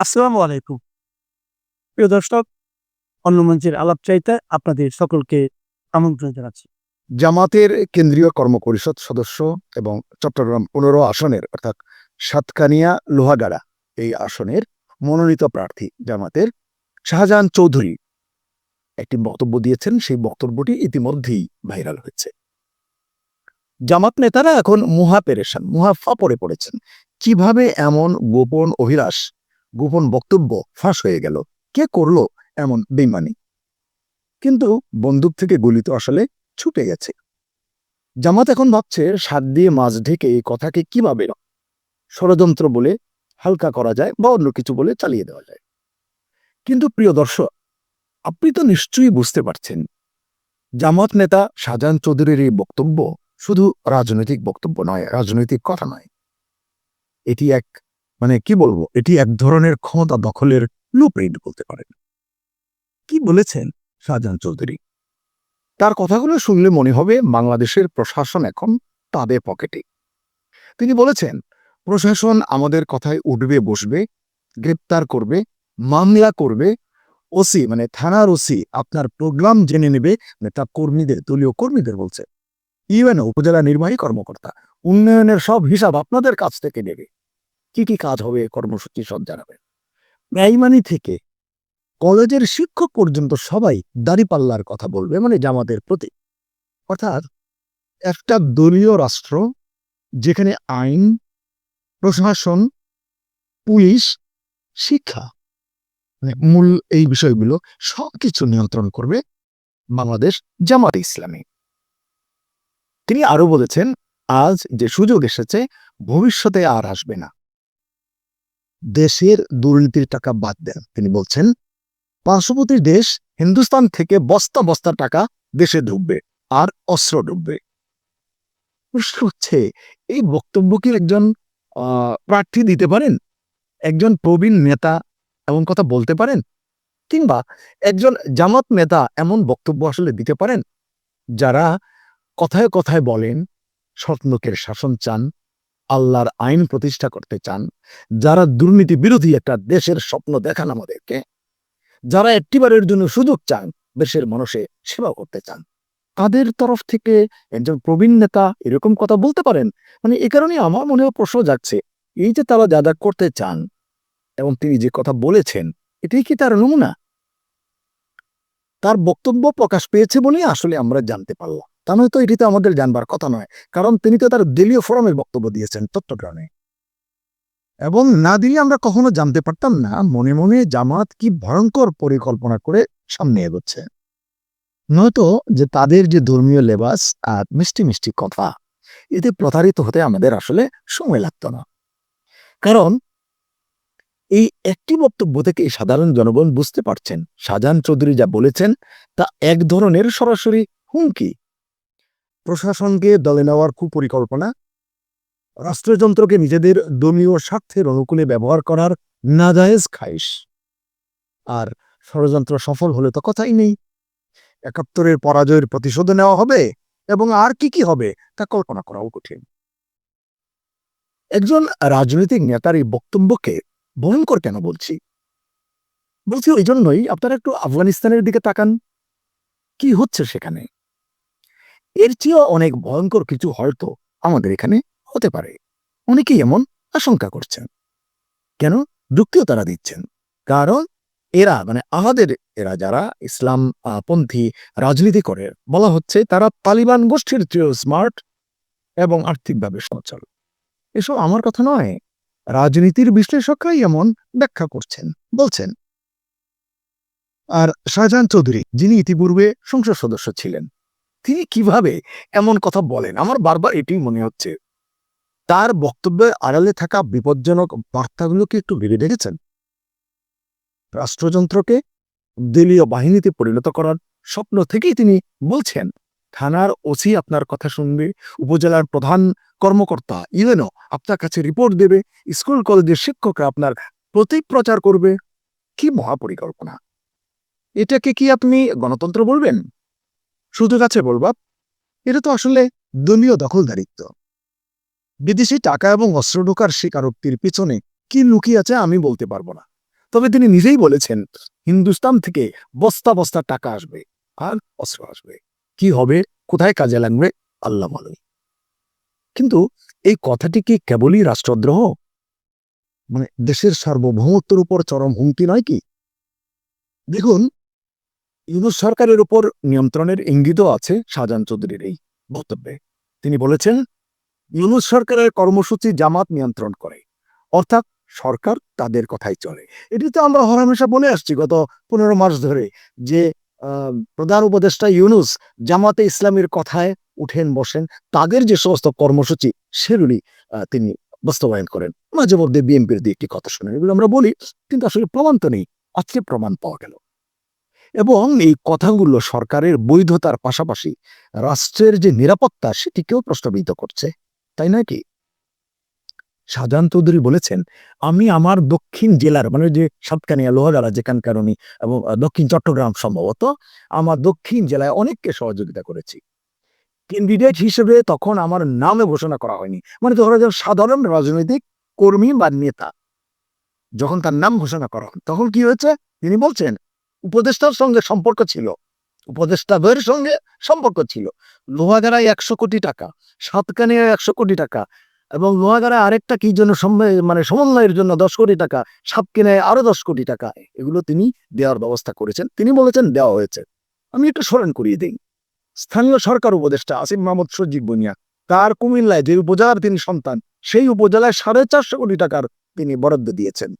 আসসালামু আলাইকুম। প্রিয় দর্শক, অন্য মঞ্চের আলাপ চাইতে আপনাদের সকলকে আমন্ত্রণ জানাচ্ছি। জামাতের কেন্দ্রীয় কর্মপরিষদ সদস্য এবং চট্টগ্রাম পনেরো আসনের অর্থাৎ সাতকানিয়া লোহাগাড়া এই আসনের মনোনীত প্রার্থী জামাতের শাহজাহান চৌধুরী। একটি বক্তব্য দিয়েছেন, সেই বক্তব্যটি ইতিমধ্যেই ভাইরাল হয়েছে। জামাত নেতারা এখন মুহা পেরেশান, মুহা ফাপড়ে পড়েছেন। কীভাবে এমন গোপন অভিলাষ গোপন বক্তব্য ফাঁস হয়ে গেল। কে করল এমন বেমানি কিন্তু বন্দুক থেকে গুলি তো আসলে ছুটে গেছে। জামাত এখন ভাবছে, সাত দিয়ে মাছ ঢেকে এই কথাকে কীভাবে ষড়যন্ত্র বলে হালকা করা যায় বা অন্য কিছু বলে চালিয়ে দেওয়া যায়। কিন্তু প্রিয় দর্শক, আপনি তো নিশ্চয়ই বুঝতে পারছেন। জামাত নেতা শাহজাহান চৌধুরীর এই বক্তব্য শুধু রাজনৈতিক বক্তব্য নয়, রাজনৈতিক কথা নয়। এটি এক মানে কি বলব, এটি এক ধরনের ক্ষমতা দখলের লুপ্রিন্ট বলতে পারেন। কি বলেছেন শাহজাহান চৌধুরী? তার কথাগুলো শুনলে মনে হবে বাংলাদেশের প্রশাসন এখন তাদের পকেটে। তিনি বলেছেন, প্রশাসন আমাদের কথায় উঠবে, বসবে, গ্রেপ্তার করবে, মামলা করবে, ওসি মানে থানার ওসি আপনার প্রোগ্রাম জেনে নেবে মানে তার কর্মীদের, দলীয় কর্মীদের বলছে। ইউএনও উপজেলা নির্বাহী কর্মকর্তা, উন্নয়নের সব হিসাব আপনাদের কাছ থেকে নেবে। কি কি কাজ হবে কর্মসূচি সব জানাবে প্রাইমারি থেকে কলেজের শিক্ষক পর্যন্ত সবাই দাঁড়িপাল্লার কথা বলবে মানে জামাতের প্রতি। অর্থাৎ একটা দলীয় রাষ্ট্র যেখানে আইন, প্রশাসন, পুলিশ, শিক্ষা মানে মূল এই বিষয়গুলো সবকিছু নিয়ন্ত্রণ করবে বাংলাদেশ জামাত ইসলামী। তিনি আরও বলেছেন, আজ যে সুযোগ এসেছে, ভবিষ্যতে আর আসবে না। দেশের দুর্নীতির টাকা বাদ দেন। তিনি বলছেন, পার্শ্ববর্তী দেশ হিন্দুস্তান থেকে বস্তা বস্তা টাকা দেশে ঢুকবে আর অস্ত্র ঢুকবে। প্রশ্ন হচ্ছে, এই বক্তব্য কি একজন প্রার্থী দিতে পারেন? একজন প্রবীণ নেতা এমন কথা বলতে পারেন? কিংবা একজন জামাত নেতা এমন বক্তব্য আসলে দিতে পারেন? যারা কথায় কথায় বলেন সৎলোকের শাসন চান আল্লাহর আইন প্রতিষ্ঠা করতে চান, যারা দুর্নীতি বিরোধী একটা দেশের স্বপ্ন দেখান আমাদেরকে, যারা একটিবারের জন্য সুযোগ চান, দেশের মানুষে সেবা করতে চান। তাদের তরফ থেকে একজন প্রবীণ নেতা এরকম কথা বলতে পারেন? মানে এ কারণে আমার মনেও প্রশ্ন যাচ্ছে এই যে তারা যা যা করতে চান এবং তিনি যে কথা বলেছেন, এটাই কি তার নমুনা? তার বক্তব্য প্রকাশ পেয়েছে বলেই আসলে আমরা জানতে পারলাম। তা নয়তো এটি তো আমাদের জানবার কথা নয়, কারণ তিনি তো তার দলীয় ফোরামের বক্তব্য দিয়েছেন চট্টগ্রামে এবং না দিয়ে আমরা কখনো জানতে পারতাম না, মনে মনে জামাত কি ভয়ঙ্কর পরিকল্পনা করে সামনে এগোচ্ছে। নয়তো যে তাদের যে ধর্মীয় লেবাস আর মিষ্টি মিষ্টি কথা, এতে প্রতারিত হতে আমাদের আসলে সময় লাগতো না। কারণ এই একটি বক্তব্য থেকে সাধারণ জনগণ বুঝতে পারছেন, শাহজাহান চৌধুরী যা বলেছেন, তা এক ধরনের সরাসরি হুমকি প্রশাসনকে দলে নেওয়ার কুপরিকল্পনা, রাষ্ট্রযন্ত্রকে নিজেদের দলীয় স্বার্থের অনুকূলে ব্যবহার করার নাজায়েজ খাইশ আর ষড়যন্ত্র সফল হলে তো কথাই নেই। একাত্তরের পরাজয়ের প্রতিশোধ নেওয়া হবে এবং আর কি কি হবে তা কল্পনা করাও কঠিন। একজন রাজনৈতিক নেতার এই বক্তব্যকে ভয়ঙ্কর কেন বলছি? বলছি ওই জন্যই আপনারা একটু আফগানিস্তানের দিকে তাকান। কি হচ্ছে সেখানে? এর চেয়েও অনেক ভয়ঙ্কর কিছু হয়তো আমাদের এখানে হতে পারে। অনেকেই এমন আশঙ্কা করছেন। কেন? যুক্তিও তারা দিচ্ছেন। কারণ এরা মানে আহাদের এরা যারা ইসলাম পন্থী, রাজনীতি করে, বলা হচ্ছে তারা তালিবান গোষ্ঠীর চেয়েও স্মার্ট এবং আর্থিকভাবে সচল। এসব আমার কথা নয়। রাজনীতির বিশ্লেষকরাই এমন ব্যাখ্যা করছেন, বলছেন। আর শাহজাহান চৌধুরী, যিনি ইতিপূর্বে সংসদ সদস্য ছিলেন তিনি কীভাবে এমন কথা বলেন? আমার বারবার এটি মনে হচ্ছে। তার বক্তব্যের আড়ালে থাকা বিপজ্জনক বার্তাগুলোকে একটু ভেবে দেখেছেন? রাষ্ট্রযন্ত্রকে দলীয় বাহিনীতে পরিণত করার স্বপ্ন থেকেই তিনি বলছেন, থানার ওসি আপনার কথা শুনবে, উপজেলার প্রধান কর্মকর্তা ইউএনও আপনার কাছে রিপোর্ট দেবে, স্কুল কলেজের শিক্ষকরা আপনার প্রতীক প্রচার করবে। কি মহাপরিকল্পনা। এটাকে কি আপনি গণতন্ত্র বলবেন? সুযোগ আছে বলবা, এটা তো আসলে দলীয় দখলদারিত্ব। বিদেশি টাকা এবং অস্ত্র ঢোকার স্বীকারোক্তির পিছনে কি লুকিয়ে আছে আমি বলতে পারব না। তবে তিনি নিজেই বলেছেন, হিন্দুস্তান থেকে বস্তা বস্তা টাকা আসবে আর অস্ত্র আসবে। কি হবে, কোথায় কাজে লাগবে, আল্লাহ মালুম কিন্তু এই কথাটি কি কেবলই রাষ্ট্রদ্রোহ? মানে দেশের সার্বভৌমত্বের উপর চরম হুমকি নয় কি? দেখুন ইউনুস সরকারের উপর নিয়ন্ত্রণের ইঙ্গিতও আছে শাহজাহান চৌধুরীর এই বক্তব্যে। তিনি বলেছেন, ইউনুস সরকারের কর্মসূচি জামাত নিয়ন্ত্রণ করে, অর্থাৎ সরকার তাদের কথাই চলে। এটি তো আমরা হরহামেশা বলে আসছি গত পনেরো মাস ধরে যে প্রধান উপদেষ্টা ইউনুস জামাতে ইসলামের কথায় উঠেন, বসেন, তাদের যে সমস্ত কর্মসূচি সেগুলি তিনি বাস্তবায়ন করেন। মাঝে মধ্যে বিএনপির দিয়ে একটি কথা শুনেন, এগুলো আমরা বলি, কিন্তু আসলে প্রমাণ তো নেই, আজকে প্রমাণ পাওয়া গেল। এবং এই কথাগুলো সরকারের বৈধতার পাশাপাশি রাষ্ট্রের যে নিরাপত্তা, সেটিকেও প্রশ্নবিদ্ধ করছে, তাই নয় কি? শাহজাহান চৌধুরী বলেছেন, আমি আমার দক্ষিণ জেলার মানে যে সাতকানিয়া লোহাগাড়া যেখানকার উনি, এবং দক্ষিণ চট্টগ্রাম সম্ভবত, আমার দক্ষিণ জেলায় অনেককে সহযোগিতা করেছি। ক্যান্ডিডেট হিসেবে তখন আমার নামে ঘোষণা করা হয়নি। মানে ধরো যে সাধারণ রাজনৈতিক কর্মী বা নেতা, যখন তার নাম ঘোষণা করা তখন কি হয়েছে? তিনি বলছেন উপদেষ্টার সঙ্গে সম্পর্ক ছিল। উপদেষ্টাদের সঙ্গে সম্পর্ক ছিল। লোহাগাড়ায় একশো কোটি টাকা, সাতকানিয়ায় একশো কোটি টাকা এবং লোহাগাড়ায় আরেকটা কি জন্য মানে সমন্বয়ের জন্য দশ কোটি টাকা সাতকিনায় আরও দশ কোটি টাকা, এগুলো তিনি দেওয়ার ব্যবস্থা করেছেন। তিনি বলেছেন, দেওয়া হয়েছে। আমি একটু স্মরণ করিয়ে দিই। স্থানীয় সরকার উপদেষ্টা আসিফ মাহমুদ সজিব বুনিয়া, তার কুমিল্লায় যে উপজেলার তিনি সন্তান, সেই উপজেলায় সাড়ে চারশো কোটি টাকার তিনি বরাদ্দ দিয়েছেন।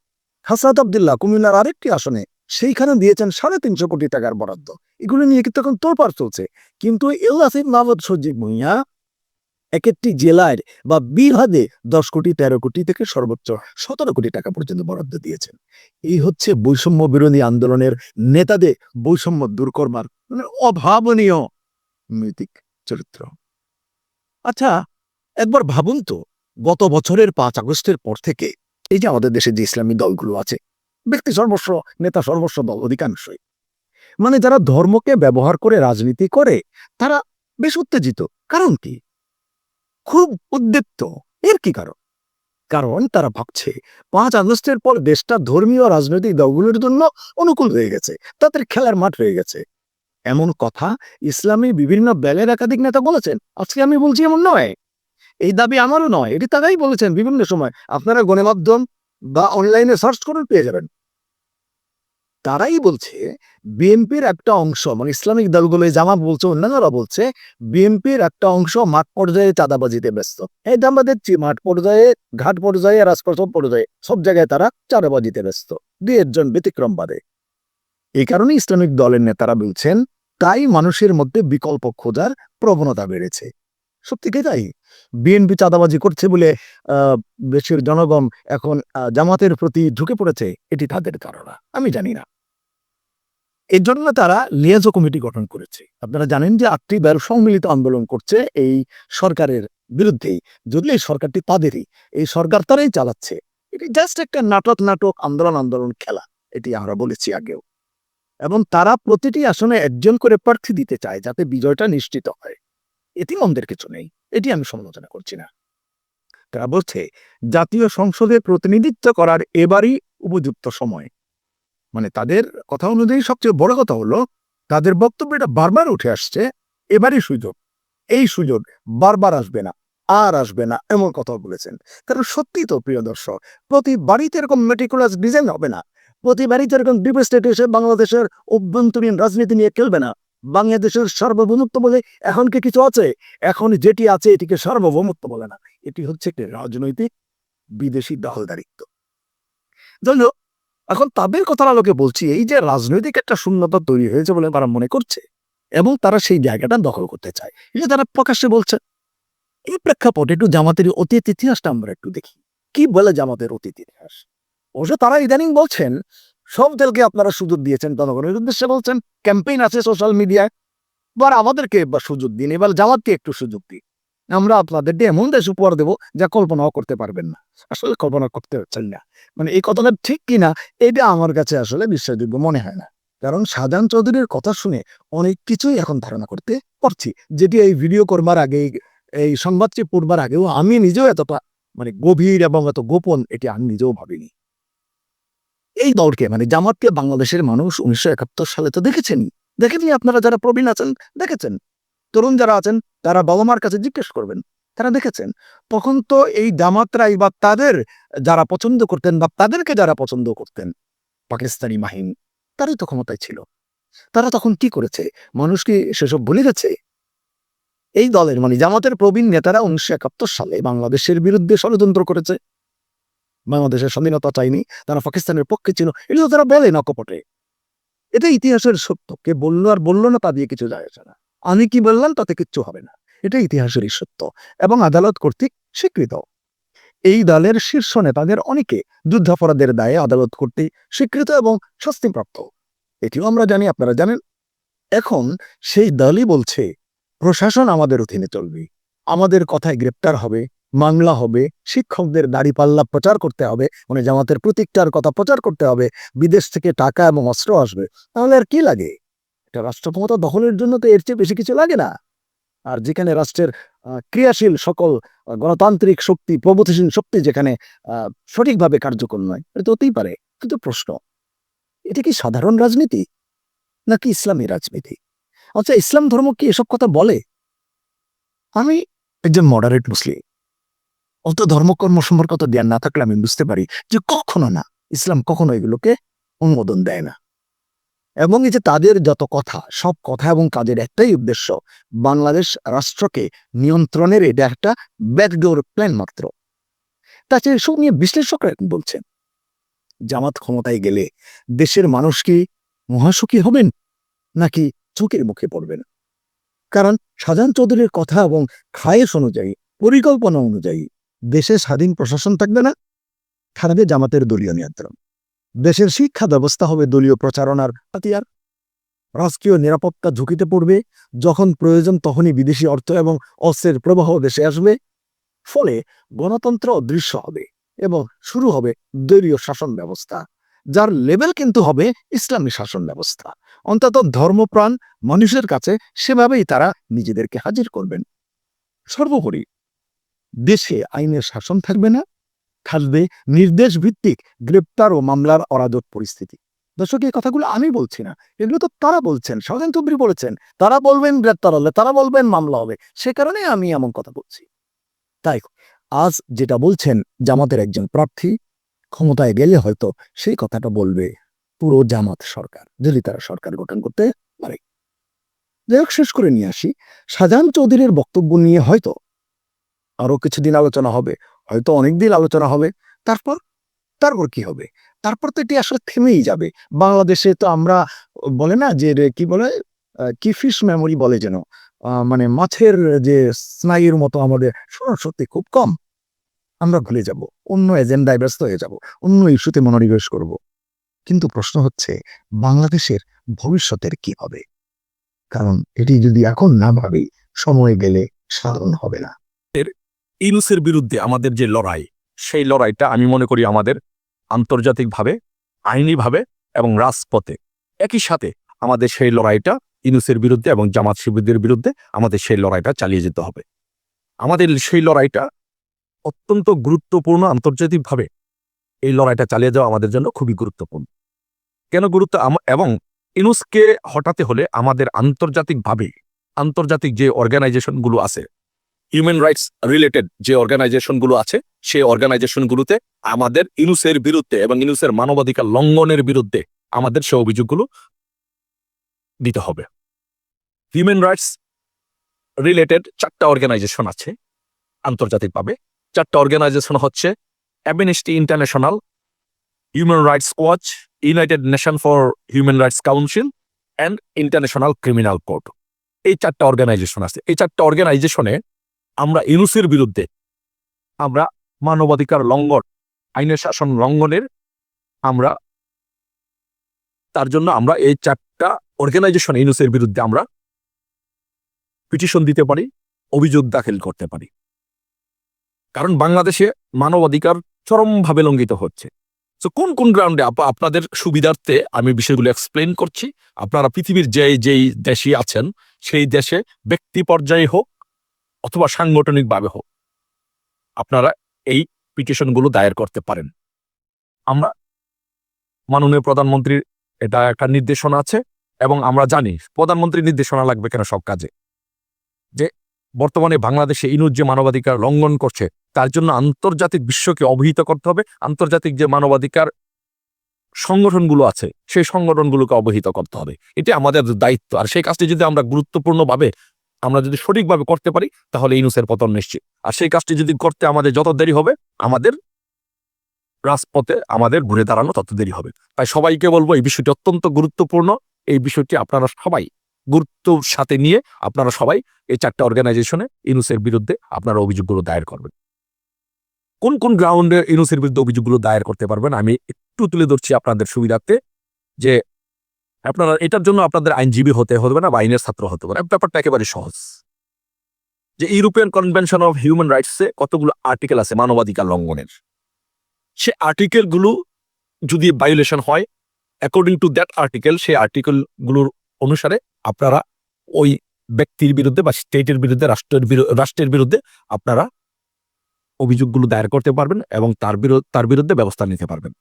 হাসাদ আবদুল্লাহ কুমিল্লার আরেকটি আসনে সেইখানে দিয়েছেন সাড়ে তিনশো কোটি টাকার বরাদ্দ। এগুলো নিয়ে কিন্তু এখন তোরপার চলছে। কিন্তু এল মাহমুদ সজিব ভুঁইয়া এক একটি জেলায় বা বিভাগে দশ কোটি, তেরো কোটি থেকে সর্বোচ্চ সতেরো কোটি টাকা পর্যন্ত বরাদ্দ দিয়েছেন। এই হচ্ছে বৈষম্য বিরোধী আন্দোলনের নেতাদের বৈষম্য দূর করবার মানে অভাবনীয় নৈতিক চরিত্র। আচ্ছা একবার ভাবুন তো, গত বছরের পাঁচ আগস্টের পর থেকে এই যে আমাদের দেশে যে ইসলামী দলগুলো আছে ব্যক্তি সর্বস্ব, নেতা সর্বস্ব দল অধিকাংশই। মানে যারা ধর্মকে ব্যবহার করে রাজনীতি করে, তারা বেশ উত্তেজিত। কারণ কি? খুব উদ্দীপ্ত। এর কি কারণ? কারণ তারা ভাবছে, পাঁচ আগস্টের পর দেশটা ধর্মীয় রাজনৈতিক দলগুলোর জন্য অনুকূল হয়ে গেছে। তাদের খেলার মাঠ হয়ে গেছে। এমন কথা ইসলামী বিভিন্ন দলের একাধিক নেতা বলেছেন। আজকে আমি বলছি এমন নয়। এই দাবি আমারও নয়, এটি তারাই বলেছেন বিভিন্ন সময়। আপনারা গণমাধ্যম বা অনলাইনে সার্চ করে পেয়ে যাবেন। তারাই বলছে বিএনপির একটা অংশ মানে ইসলামিক দলগুলো জামাত বলছে অন্যান্যরা বলছে বিএনপির একটা অংশ মাঠ পর্যায়ে চাঁদাবাজিতে ব্যস্ত। এই আমরা দেখছি মাঠ পর্যায়ে ঘাট পর্যায়ে রাজপথ পর্যায়ে সব জায়গায় তারা চাঁদাবাজিতে ব্যস্ত। দুই একজন ব্যতিক্রম বাদে। এই কারণে ইসলামিক দলের নেতারা বলছেন তাই মানুষের মধ্যে বিকল্প খোঁজার প্রবণতা বেড়েছে। সত্যিকে তাই? বিএনপি চাঁদাবাজি করছে বলে আহ, দেশের জনগণ এখন জামাতের প্রতি ঢুকে পড়েছে এটি তাদের ধারণা। আমি জানি না। এর জন্য তারা লিয়াজো কমিটি গঠন করেছে। আপনারা জানেন যে আটটি বার সম্মিলিত আন্দোলন করছে এই সরকারের বিরুদ্ধেই। যদিও এই সরকারটি তাদেরই, এই সরকার তারাই চালাচ্ছে। এটি জাস্ট একটা নাটক নাটক, আন্দোলন আন্দোলন খেলা, এটি আমরা বলেছি আগেও। এবং তারা প্রতিটি আসনে একজন করে প্রার্থী দিতে চায় যাতে বিজয়টা নিশ্চিত হয়। এটি মন্দের কিছু নেই, এটি আমি সমালোচনা করছি না। তারা বলছে, জাতীয় সংসদে প্রতিনিধিত্ব করার এবারই উপযুক্ত সময়। মানে তাদের কথা অনুযায়ী সবচেয়ে বড় কথা হলো, তাদের বক্তব্যটা বারবার উঠে আসছে, এবারই সুযোগ। এই সুযোগ বারবার আসবে না, আর আসবে না এমন কথা বলেছেন। কারণ সত্যি তো, প্রিয় দর্শক, প্রতি বাড়িতে এরকম মেটিকুলাস ডিজাইন হবে না। প্রতি বাড়িতে এরকম ডিপেস্টেট এসে বাংলাদেশের অভ্যন্তরীণ রাজনীতি নিয়ে খেলবে না। বাংলাদেশের সার্বভৌমত্ব বলে এখন কি কিছু আছে? এখন যেটি আছে এটিকে সার্বভৌমত্ব বলে না। এটি হচ্ছে একটি রাজনৈতিক বিদেশি দখলদারিত্ব। যাই এখন তাদের কথার আলোকে বলছি, এই যে রাজনৈতিক একটা শূন্যতা তৈরি হয়েছে বলে তারা মনে করছে এবং তারা সেই জায়গাটা দখল করতে চায়। এটা তারা প্রকাশ্যে বলছে। এই প্রেক্ষাপটে একটু জামাতের অতীত ইতিহাসটা আমরা একটু দেখি। কি বলে জামাতের অতীত ইতিহাস? অবশ্য তারা ইদানিং বলছেন, সব দলকে আপনারা সুযোগ দিয়েছেন, জনগণের উদ্দেশ্যে বলছেন, ক্যাম্পেইন আছে সোশ্যাল মিডিয়ায়। আমাদেরকে সুযোগ দিন, এবার জামাতকে একটু সুযোগ দিন। আমরা আপনাদেরকে এমন দেশ উপহার দেবো যা কল্পনাও করতে পারবেন না। আসলে কল্পনা করতে হচ্ছেন না। মানে এই কথাটা ঠিক কিনা এটা আমার কাছে আসলে বিশ্বাসযোগ্য মনে হয় না। কারণ শাহজাহান চৌধুরীর কথা শুনে অনেক কিছুই এখন ধারণা করতে পারছি, যেটি এই ভিডিও করবার আগে এই সংবাদটি পড়বার আগেও আমি নিজেও এতটা মানে গভীর এবং এত গোপন, এটি আমি নিজেও ভাবিনি। এই দলকে মানে জামাতকে বাংলাদেশের মানুষ উনিশশো একাত্তর সালে তো দেখেছেন দেখেননি আপনারা যারা প্রবীণ আছেন? দেখেছেন। তরুণ যারা আছেন, তারা বাবা মার কাছে জিজ্ঞেস করবেন। তারা দেখেছেন, তখন তো এই জামাতরাই বা তাদের যারা পছন্দ করতেন বা তাদেরকে যারা পছন্দ করতেন, পাকিস্তানি মাহিন তারাই তো ক্ষমতায় ছিল। তারা তখন কি করেছে? মানুষ কি সেসব ভুলে গেছে? এই দলের মানে জামাতের প্রবীণ নেতারা উনিশশো একাত্তর সালে বাংলাদেশের বিরুদ্ধে ষড়যন্ত্র করেছে। বাংলাদেশের স্বাধীনতা চাইনি তারা পাকিস্তানের পক্ষে ছিল, এটা তো তারা বলে না কপটে। এটা ইতিহাসের সত্য, কে বলল আর বলল না তা দিয়ে কিছু যায় আসে না। আমি কি বললাম, তাতে কিচ্ছু হবে না। এটা ইতিহাসেরই সত্য এবং আদালত কর্তৃক স্বীকৃত। এই দলের শীর্ষ নেতাদের অনেকে যুদ্ধাপরাধের দায়ে আদালত কর্তৃক স্বীকৃত এবং শাস্তিপ্রাপ্ত। এটিও আমরা জানি, আপনারা জানেন। এখন সেই দলই বলছে, প্রশাসন আমাদের অধীনে চলবে। আমাদের কথায় গ্রেপ্তার হবে, মামলা হবে, শিক্ষকদের দাড়ি পাল্লা প্রচার করতে হবে মানে জামাতের প্রতীকটার কথা প্রচার করতে হবে, বিদেশ থেকে টাকা এবং অস্ত্র আসবে। তাহলে আর কি লাগে? এটা রাষ্ট্র ক্ষমতা দখলের জন্য তো এর চেয়ে বেশি কিছু লাগে না। আর যেখানে রাষ্ট্রের ক্রিয়াশীল সকল গণতান্ত্রিক শক্তি, প্রগতিশীল শক্তি যেখানে সঠিকভাবে কার্যকর নয়, এটা তো হতেই পারে। কিন্তু প্রশ্ন, এটা কি সাধারণ রাজনীতি, নাকি ইসলামী রাজনীতি? আচ্ছা ইসলাম ধর্ম কি এসব কথা বলে? আমি একজন মডারেট মুসলিম। অত ধর্মকর্ম সম্পর্কে অত জ্ঞান না থাকলে আমি বুঝতে পারি যে কখনো না, ইসলাম কখনো এগুলোকে অনুমোদন দেয় না। এবং এই যে তাদের যত কথা, সব কথা এবং কাজের একটাই উদ্দেশ্য, বাংলাদেশ রাষ্ট্রকে নিয়ন্ত্রণের এটা একটা ব্যাকডোর প্ল্যান মাত্র। তাছাড়া এসব নিয়ে বিশ্লেষকরা বলছেন, জামাত ক্ষমতায় গেলে দেশের মানুষ কি মহাসুখী হবেন, নাকি চোখের মুখে পড়বেন? কারণ শাহজাহান চৌধুরীর কথা এবং খায়েশ অনুযায়ী, পরিকল্পনা অনুযায়ী দেশে স্বাধীন প্রশাসন থাকবে না, থাকবে জামাতের দলীয় নিয়ন্ত্রণ। দেশের শিক্ষা ব্যবস্থা হবে দলীয় প্রচারণার হাতিয়ার রাষ্ট্রীয় নিরাপত্তা ঝুঁকিতে পড়বে। যখন প্রয়োজন তখনই বিদেশি অর্থ এবং অস্ত্রের প্রবাহ দেশে আসবে। ফলে গণতন্ত্র অদৃশ্য হবে এবং শুরু হবে দলীয় শাসন ব্যবস্থা, যার লেভেল কিন্তু হবে ইসলামী শাসন ব্যবস্থা। অন্তত ধর্মপ্রাণ মানুষের কাছে সেভাবেই তারা নিজেদেরকে হাজির করবেন। সর্বোপরি দেশে আইনের শাসন থাকবে না থাকবে নির্দেশ ভিত্তিক গ্রেপ্তার ও মামলার অরাজক পরিস্থিতি। দর্শক, এই কথাগুলো আমি বলছি না। এগুলো তো তারা বলছেন। শাহজাহান তুবরি বলেছেন, তারা বলবেন গ্রেপ্তার হলে তারা বলবেন মামলা হবে। সে কারণে আমি এমন কথা বলছি। তাই আজ যেটা বলছেন জামাতের একজন প্রার্থী, ক্ষমতায় গেলে হয়তো সেই কথাটা বলবে পুরো জামাত সরকার, যদি তারা সরকার গঠন করতে পারে। যাই হোক, শেষ করে নিয়ে আসি। শাহজাহান চৌধুরীর বক্তব্য নিয়ে হয়তো আরও কিছুদিন আলোচনা হবে। হয়তো অনেক দিন আলোচনা হবে, তারপর তারপর কি হবে? তারপর তো এটি আসলে থেমেই যাবে। বাংলাদেশে তো আমরা, বলে না যে কি বলে কি ফিশ মেমোরি বলে যেন মানে মাছের যে স্নায়ুর মতো আমাদের শক্তি খুব কম। আমরা ভুলে যাব, অন্য এজেন্ডায় ব্যস্ত হয়ে যাব, অন্য ইস্যুতে মনোনিবেশ করব। কিন্তু প্রশ্ন হচ্ছে, বাংলাদেশের ভবিষ্যতের কি হবে? কারণ এটি যদি এখন না ভাবি, সময় গেলে সাধারণ হবে না। ইনুসের বিরুদ্ধে আমাদের যে লড়াই, সেই লড়াইটা আমি মনে করি আমাদের আন্তর্জাতিকভাবে, আইনিভাবে এবং রাজপথে একই সাথে আমাদের সেই লড়াইটা ইনুসের বিরুদ্ধে এবং জামাত শিবিরদের বিরুদ্ধে আমাদের সেই লড়াইটা চালিয়ে যেতে হবে। আমাদের সেই লড়াইটা অত্যন্ত গুরুত্বপূর্ণ আন্তর্জাতিকভাবে এই লড়াইটা চালিয়ে যাওয়া আমাদের জন্য খুবই গুরুত্বপূর্ণ। কেন গুরুত্ব? এবং ইনুসকে হটাতে হলে আমাদের আন্তর্জাতিকভাবে, আন্তর্জাতিক যে অর্গানাইজেশনগুলো আছে হিউম্যান রাইটস রিলেটেড যে অর্গানাইজেশনগুলো আছে, সেই অর্গানাইজেশনগুলোতে আমাদের ইনুসের বিরুদ্ধে এবং ইনুসের মানবাধিকার লঙ্ঘনের বিরুদ্ধে আমাদের সে অভিযোগগুলো দিতে হবে। হিউম্যান রাইটস রিলেটেড চারটা অর্গানাইজেশন আছে আন্তর্জাতিকভাবে। চারটা অর্গানাইজেশন হচ্ছে Amnesty International Human Rights Watch United Nation for Human Rights Council and International Criminal Court এই চারটা অর্গানাইজেশন আছে। এই চারটা অর্গানাইজেশনে আমরা ইনুসের বিরুদ্ধে আমরা মানবাধিকার লঙ্ঘন, আইনের শাসন লঙ্ঘনের আমরা তার জন্য আমরা এই চারটা অর্গানাইজেশন ইনুসের বিরুদ্ধে আমরা পিটিশন দিতে পারি, অভিযোগ দাখিল করতে পারি। কারণ বাংলাদেশে মানবাধিকার চরমভাবে লঙ্ঘিত হচ্ছে। তো কোন কোন গ্রাউন্ডে আপনাদের সুবিধার্থে আমি বিষয়গুলো এক্সপ্লেন করছি। আপনারা পৃথিবীর যে যেই দেশে আছেন, সেই দেশে ব্যক্তি পর্যায়ে হোক অথবা সাংগঠনিকভাবে হোক, আপনারা এই পিটিশনগুলো দায়ের করতে পারেন। আমরা মাননীয় প্রধানমন্ত্রীর এটা একটা নির্দেশনা আছে এবং আমরা জানি প্রধানমন্ত্রীর নির্দেশনা লাগবে কেন সব কাজে। যে বর্তমানে বাংলাদেশে ইনুজ যে মানবাধিকার লঙ্ঘন করছে, তার জন্য আন্তর্জাতিক বিশ্বকে অবহিত করতে হবে। আন্তর্জাতিক যে মানবাধিকার সংগঠনগুলো আছে, সেই সংগঠনগুলোকে অবহিত করতে হবে। এটা আমাদের দায়িত্ব। আর সেই কাজটি যদি আমরা গুরুত্বপূর্ণভাবে আমরা যদি সঠিকভাবে করতে পারি, তাহলে ইনুসের পতন নিশ্চিত। আর সেই কাজটি যদি করতে আমাদের যত দেরি হবে, আমাদের রাজপথে আমাদের ঘুরে দাঁড়ানো তত দেরি হবে। তাই সবাইকে বলব, এই বিষয়টি অত্যন্ত গুরুত্বপূর্ণ। এই বিষয়টি আপনারা সবাই গুরুত্বর সাথে নিয়ে আপনারা সবাই এই চারটা অর্গানাইজেশনে ইনুসের বিরুদ্ধে আপনারা অভিযোগগুলো দায়ের করবেন। কোন কোন গ্রাউন্ডে ইনুসের বিরুদ্ধে অভিযোগগুলো দায়ের করতে পারবেন, আমি একটু তুলে ধরছি আপনাদের সুবিধার্থে যে আপনারা এটার জন্য আপনাদের আইনজীবী হতে হবে না বা আইনের ছাত্র হতে না ব্যাপারটা একেবারে সহজ। যে ইউরোপিয়ান কনভেনশন অফ হিউম্যান রাইটসে কতগুলো আর্টিকেল আছে মানবাধিকার লঙ্ঘনের? সে আর্টিকেলগুলো যদি ভায়োলেশন হয় অ্যাকর্ডিং টু দ্যাট আর্টিকেল সেই আর্টিকেলগুলোর অনুসারে আপনারা ওই ব্যক্তির বিরুদ্ধে বা স্টেটের বিরুদ্ধে, রাষ্ট্রের রাষ্ট্রের বিরুদ্ধে আপনারা অভিযোগগুলো দায়ের করতে পারবেন এবং তার বিরুদ্ধে তার বিরুদ্ধে ব্যবস্থা নিতে পারবেন।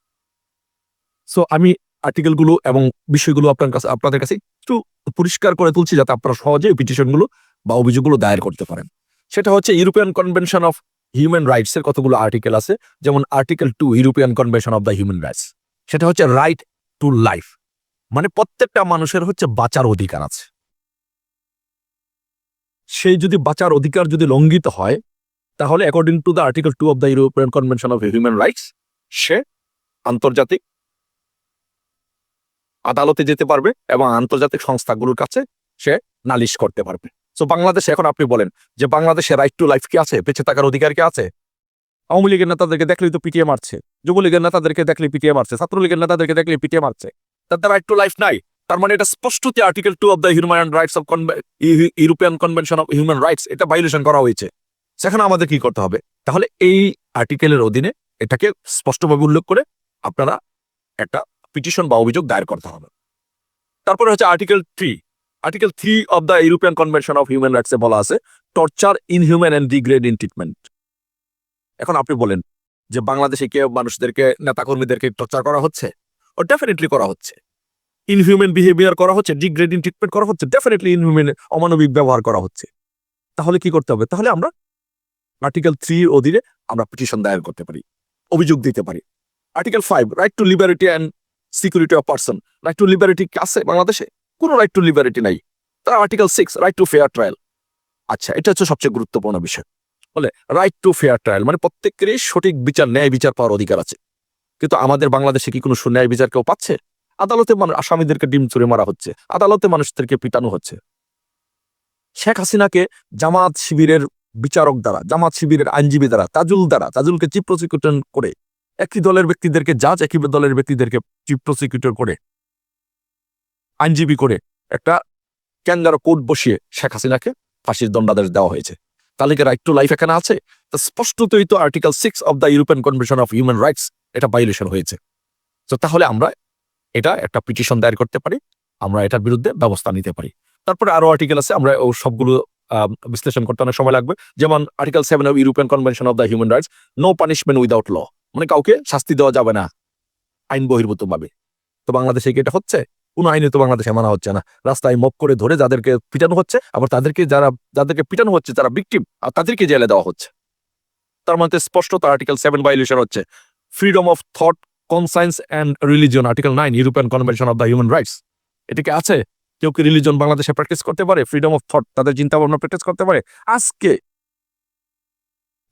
সো আমি আর্টিকেলগুলো এবং বিষয়গুলো আপনার কাছে, আপনাদের কাছে একটু পরিষ্কার করে তুলছি যাতে আপনারা সহজে পিটিশনগুলো বা অভিযোগগুলো দায়ের করতে পারেন। সেটা হচ্ছে European convention of human rights এর কতগুলো আর্টিকেল আছে? যেমন article two European convention of the human rights সেটা হচ্ছে রাইট টু লাইফ মানে প্রত্যেকটা মানুষের হচ্ছে বাঁচার অধিকার আছে। সেই যদি বাঁচার অধিকার যদি লঙ্ঘিত হয়, তাহলে according to the article two of the European convention of human rights সে আন্তর্জাতিক আদালতে যেতে পারবে এবং আন্তর্জাতিক সংস্থাগুলোর কাছে সে নালিশ করতে পারবে। তো বাংলাদেশে, এখন আপনি বলেন যে বাংলাদেশে রাইট টু লাইফ কি আছে? বেঁচে থাকার অধিকার কি আছে? আওয়ামী লীগের নেতাদেরকে দেখলেই তো পিটিয়ে মারছে। যুবলীগের নেতাদেরকে দেখলে পিটিয়ে মারছে। ছাত্রলীগের নেতাদেরকে দেখলে পিটিয়ে মারছে। তাদের রাইট টু লাইফ নাই। তার মানে এটা স্পষ্টতে article two of the human rights of European convention of human rights এটা ভাইলেশন করা হয়েছে। সেখানে আমাদের কি করতে হবে? তাহলে এই আর্টিকেলের অধীনে এটাকে স্পষ্টভাবে উল্লেখ করে আপনারা একটা পিটিশন বা অভিযোগ দায়ের করতে হবে। তারপরে হচ্ছে article three article three of the European convention of human রাইটসে বলা আছে torture inhuman and degrade treatment এখন আপনি বলেন যে বাংলাদেশে কে মানুষদেরকে, নেতাকর্মীদেরকে টর্চার করা হচ্ছে? ও ডেফিনেটলি করা হচ্ছে। ইনহিউম্যান বিহেভিয়ার করা হচ্ছে ডিগ্রেডিং ট্রিটমেন্ট করা হচ্ছে ডেফিনেটলি ইনহিউম্যান অমানবিক ব্যবহার করা হচ্ছে। তাহলে কি করতে হবে? তাহলে আমরা আর্টিকেল থ্রির অধীনে আমরা পিটিশন দায়ের করতে পারি, অভিযোগ দিতে পারি। Article five right to liberty and security of person right to liberty আছে বাংলাদেশে কোনো রাইট টু লিবারিটি নাই। তার article six right to fair trial আচ্ছা এটা হচ্ছে সবচেয়ে গুরুত্বপূর্ণ বিষয়। বলে রাইট টু ফেয়ার ট্রায়াল মানে প্রত্যেকেরই সঠিক বিচার, ন্যায় বিচার পাওয়ার অধিকার আছে। কিন্তু আমাদের বাংলাদেশে কি কোনো ন্যায় বিচার কেউ পাচ্ছে? আদালতে মানুষ আসামিদেরকে ডিম চুরে মারা হচ্ছে। আদালতে মানুষদেরকে পিটানো হচ্ছে। শেখ হাসিনাকে জামাত শিবিরের বিচারক দ্বারা, জামাত শিবিরের আইনজীবী দ্বারা, তাজুল দ্বারা, তাজুলকে চিফ প্রসিকিউটর করে একই দলের ব্যক্তিদেরকে জাজ একই দলের ব্যক্তিদেরকে চিফ প্রসিকিউটর করে, আইনজীবী করে, একটা ক্যান্ডারো কোর্ট বসিয়ে শেখ হাসিনাকে ফাঁসির দণ্ডাদেশ দেওয়া হয়েছে। তাহলে কি রাইট টু লাইফ এখানে আছে। স্পষ্টতই তো article six of the European convention of human rights এটা ভাইলেশন হয়েছে। তো তাহলে আমরা এটা একটা পিটিশন দায়ের করতে পারি, আমরা এটার বিরুদ্ধে ব্যবস্থা নিতে পারি। তারপরে আরও আর্টিকেল আছে, আমরা ও সবগুলো বিশ্লেষণ করতে অনেক সময় লাগবে। যেমন article seven of European convention of the human rights no punishment without law মানে কাউকে শাস্তি দেওয়া যাবে না। আইন বহির্ভূত ভাবে তো বাংলাদেশে কি এটা হচ্ছে? কোন আইনে তো বাংলাদেশে মানা হচ্ছে না। রাস্তায় মপ করে ধরে যাদেরকে পিটানো হচ্ছে, আবার তাদেরকে যারা, যাদেরকে পিটানো হচ্ছে যারা ভিকটিম আর তাদেরকে জেলে দেওয়া হচ্ছে। তার মধ্যে স্পষ্টত আর্টিকেল সেভেন ভাইলেশন হচ্ছে। Freedom of thought conscience and religion article nine European convention of the human rights এটা কি আছে? কেউ কি রিলিজন বাংলাদেশে প্র্যাকটিস করতে পারে? ফ্রিডম অফ থট তাদের চিন্তা ভাবনা প্র্যাকটিস করতে পারে? আজকে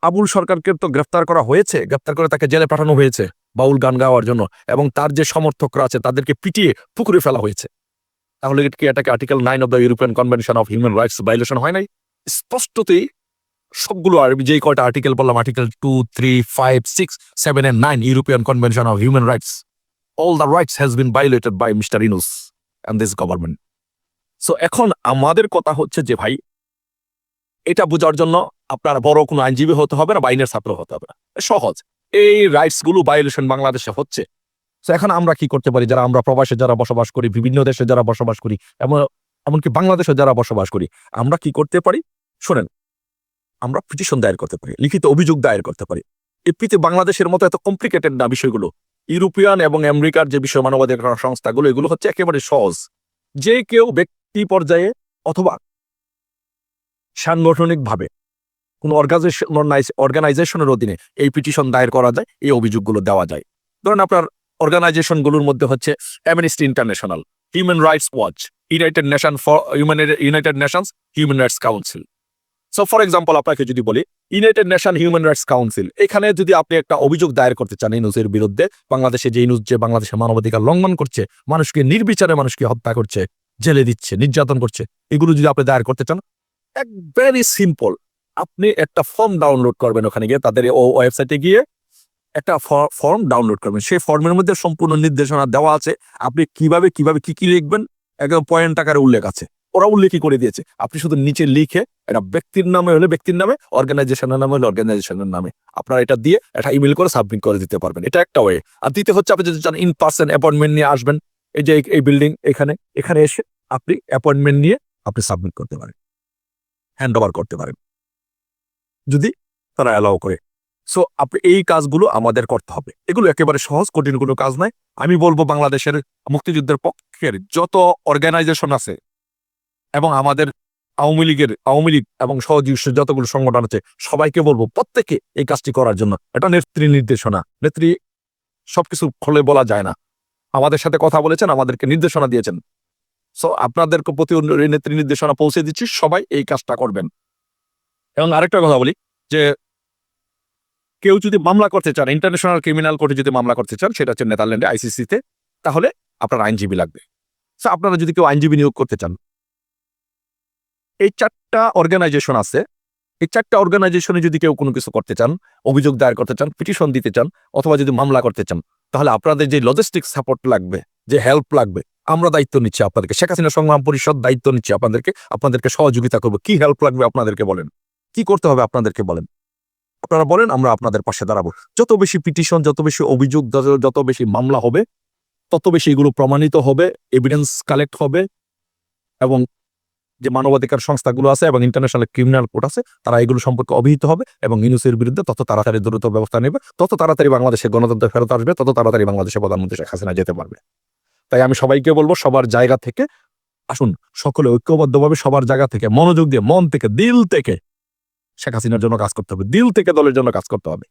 আবুল সরকারকে তো গ্রেফতার করা হয়েছে, গ্রেফতার করে তাকে জেলে পাঠানো হয়েছে বাউল গান গাওয়ার জন্য এবং তার যে সমর্থকরা আছে তাদেরকে পিটিয়ে পুকুরে ফেলা হয়েছে। তাহলে কি এটাকে article nine of the European convention of human rights violation হয় নাই? স্পষ্টতই সবগুলো আর যে কয়টা আর্টিকেল বললাম article two three five six seven and nine European convention of human rights all the rights has been violated by mister Yunus and this government so এখন আমাদের কথা হচ্ছে যে ভাই, এটা বোঝার জন্য আপনার বড় কোনো আইনজীবী হতে হবে না, বা আইনের ছাত্র হতে হবে না। সহজ। এই রাইটসগুলো ভায়োলেশন বাংলাদেশে হচ্ছে। তো এখন আমরা কি করতে পারি? যারা আমরা প্রবাসে যারা বসবাস করি, বিভিন্ন দেশে যারা বসবাস করি, এমন, এমনকি বাংলাদেশে যারা বসবাস করি, আমরা কি করতে পারি? শোনেন, আমরা পিটিশন দায়ের করতে পারি, লিখিত অভিযোগ দায়ের করতে পারি। এপিতে বাংলাদেশের মতো এত কমপ্লিকেটেড না বিষয়গুলো। ইউরোপিয়ান এবং আমেরিকার যে বিশ্ব মানবাধিকার সংস্থাগুলো, এগুলো হচ্ছে একেবারে সহজ। যে কেউ ব্যক্তি পর্যায়ে অথবা সাংগঠনিকভাবে কোনো অর্গানাইজেশন অর্গানাইজেশনের অধীনে এই পিটিশন দায়ের করা যায়, এই অভিযোগগুলো দেওয়া যায়। ধরেন আপনার অর্গানাইজেশনগুলোর মধ্যে হচ্ছে Amnesty International Human Rights Watch United Nation for United Nations Human Rights Council so for example আপনাকে যদি বলি United Nation Human Rights Council এখানে যদি আপনি একটা অভিযোগ দায়ের করতে চান ইনুজের বিরুদ্ধে, বাংলাদেশে যে ইনুজ যে বাংলাদেশের মানবাধিকার লঙ্ঘন করছে, মানুষকে নির্বিচারে মানুষকে হত্যা করছে, জেলে দিচ্ছে, নির্যাতন করছে, এগুলো যদি আপনি দায়ের করতে চান, এক ভেরি সিম্পল আপনি একটা ফর্ম ডাউনলোড করবেন ওখানে গিয়ে তাদের ওয়েবসাইটে গিয়ে একটা ফর্ম ডাউনলোড করবেন। সেই ফর্মের মধ্যে সম্পূর্ণ নির্দেশনা দেওয়া আছে। আপনি কীভাবে কীভাবে কি কি লিখবেন? একদম পয়েন্ট আকারে উল্লেখ আছে। ওরা উল্লেখই করে দিয়েছে। আপনি শুধু নিচে লিখে এটা ব্যক্তির নামে হলে ব্যক্তির নামে অর্গানাইজেশনের নামে হলে অর্গানাইজেশনের নামে আপনারা এটা দিয়ে একটা ইমেল করে সাবমিট করে দিতে পারবেন। এটা একটা ওয়ে আর দ্বিতীয় হচ্ছে আপনি যদি চান ইন পার্সন অ্যাপয়েন্টমেন্ট নিয়ে আসবেন, এই যে এই বিল্ডিং এখানে এখানে এসে আপনি অ্যাপয়েন্টমেন্ট নিয়ে আপনি সাবমিট করতে পারেন। হ্যান্ড ওভার করতে পারেন। যদি তারা অ্যালাউ করে। সো এই কাজগুলো আমাদের করতে হবে। এগুলো একেবারে সহজ, কঠিন কোনো কাজ নয়। আমি বলব বাংলাদেশের মুক্তিযুদ্ধের পক্ষের যত অর্গানাইজেশন আছে এবং আমাদের আওয়ামী লীগের, আওয়ামী লীগ এবং সহযোগী যতগুলো সংগঠন আছে, সবাইকে বলব প্রত্যেকে এই কাজটি করার জন্য। এটা নেত্রী নির্দেশনা। নেত্রী সবকিছু খুলে বলা যায় না। আমাদের সাথে কথা বলেছেন, আমাদেরকে নির্দেশনা দিয়েছেন। সো আপনাদেরকে প্রতি নেত্রী নির্দেশনা পৌঁছে দিচ্ছি। সবাই এই কাজটা করবেন। এবং আরেকটা কথা বলি, যে কেউ যদি মামলা করতে চান ইন্টারন্যাশনাল ক্রিমিনাল কোর্টে যদি মামলা করতে চান, সেটা হচ্ছে নেদারল্যান্ডে আইসিসিতে তাহলে আপনার আইনজীবী লাগবে। সো আপনারা যদি কেউ আইনজীবী নিয়োগ করতে চান, এই চারটা অর্গানাইজেশন আছে। এই চারটা অর্গানাইজেশনে যদি কেউ কোনো কিছু করতে চান, অভিযোগ দায়ের করতে চান পিটিশন দিতে চান, অথবা যদি মামলা করতে চান, তাহলে আপনাদের যে লজিস্টিক সাপোর্ট লাগবে, যে হেল্প লাগবে, আমরা দায়িত্ব নিচ্ছি আপনাদেরকে। শেখ হাসিনা সংগ্রাম পরিষদ দায়িত্ব নিচ্ছি আপনাদেরকে। আপনাদেরকে সহযোগিতা করব। কি হেল্প লাগবে আপনাদেরকে বলেন? কি করতে হবে আপনাদেরকে বলেন? আপনারা বলেন, আমরা আপনাদের পাশে দাঁড়াবো। যত বেশি পিটিশন, যত বেশি অভিযোগ, যত- বেশি মামলা হবে, তত বেশি এগুলো প্রমাণিত হবে এভিডেন্স কালেক্ট হবে এবং যে মানবাধিকার সংস্থাগুলো আছে এবং ইন্টারন্যাশনাল ক্রিমিনাল কোর্ট আছে, তারা এগুলো সম্পর্কে অভিহিত হবে এবং ইউনুসের বিরুদ্ধে তত তাড়াতাড়ি দ্রুত ব্যবস্থা নেবে, তত তাড়াতাড়ি বাংলাদেশের গণতন্ত্র ফেরত আসবে, তত তাড়াতাড়ি বাংলাদেশের প্রধানমন্ত্রী শেখ হাসিনা যেতে পারবে। তাই আমি সবাইকে বলব, সবার জায়গা থেকে আসুন, সকলে ঐক্যবদ্ধভাবে সবার জায়গা থেকে, মনোযোগ দিয়ে, মন থেকে, দিল থেকে শেখ হাসিনার জন্য কাজ করতে হবে। দিল থেকে দলের জন্য কাজ করতে হবে।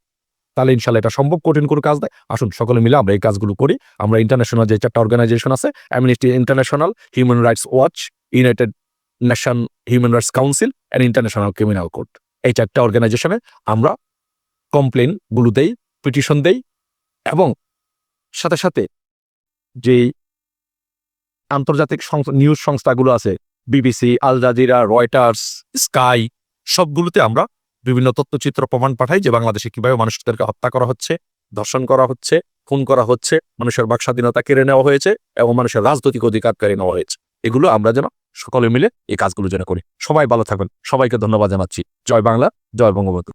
তাহলে ইনশাল্লাহ এটা সম্ভব কঠিন কোনো কাজ নয়। আসুন, সকলে মিলে আমরা এই কাজগুলো করি। আমরা ইন্টারন্যাশনাল যে চারটা অর্গানাইজেশন আছে Amnesty International Human Rights Watch United Nation Human Rights Council and International Criminal Court এই চারটা অর্গানাইজেশনে আমরা কমপ্লেনগুলো দেই পিটিশন দেই, এবং সাথে সাথে যে আন্তর্জাতিক নিউজ সংস্থাগুলো আছে BBC Al Jazeera Reuters Sky সবগুলোতে আমরা বিভিন্ন তথ্যচিত্র প্রমাণ পাঠাই যে বাংলাদেশে কীভাবে মানুষদেরকে হত্যা করা হচ্ছে, ধর্ষণ করা হচ্ছে, খুন করা হচ্ছে, মানুষের বাক স্বাধীনতা কেড়ে নেওয়া হয়েছে এবং মানুষের রাজনৈতিক অধিকার কেড়ে নেওয়া হয়েছে। এগুলো আমরা যেন সকলে মিলে এই কাজগুলো যেন করি। সবাই ভালো থাকবেন। সবাইকে ধন্যবাদ জানাচ্ছি। জয় বাংলা, জয় বঙ্গবন্ধু।